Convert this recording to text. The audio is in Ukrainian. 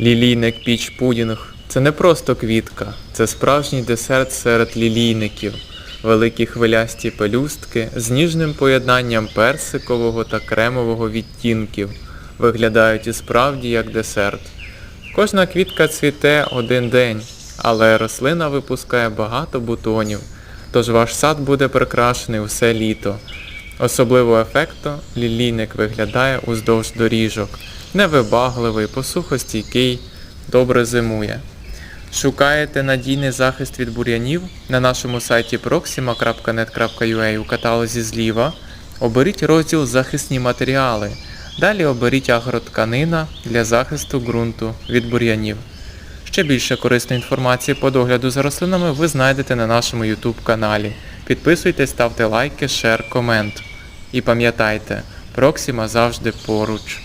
Лілійник піч пудінг це не просто квітка, це справжній десерт серед лілійників. Великі хвилясті пелюстки з ніжним поєднанням персикового та кремового відтінків виглядають і справді як десерт. Кожна квітка цвіте один день, але рослина випускає багато бутонів, тож ваш сад буде прикрашений усе літо. Особливо ефектно лілійник виглядає уздовж доріжок, невибагливий, посухостійкий, добре зимує. Шукаєте надійний захист від бур'янів на нашому сайті proxima.net.ua у каталозі зліва. Оберіть розділ Захисні матеріали. Далі оберіть агротканина для захисту ґрунту від бур'янів. Ще більше корисної інформації по догляду за рослинами ви знайдете на нашому YouTube каналі. Підписуйтесь, ставте лайки, шер, комент. І пам'ятайте, Проксима завжди поруч.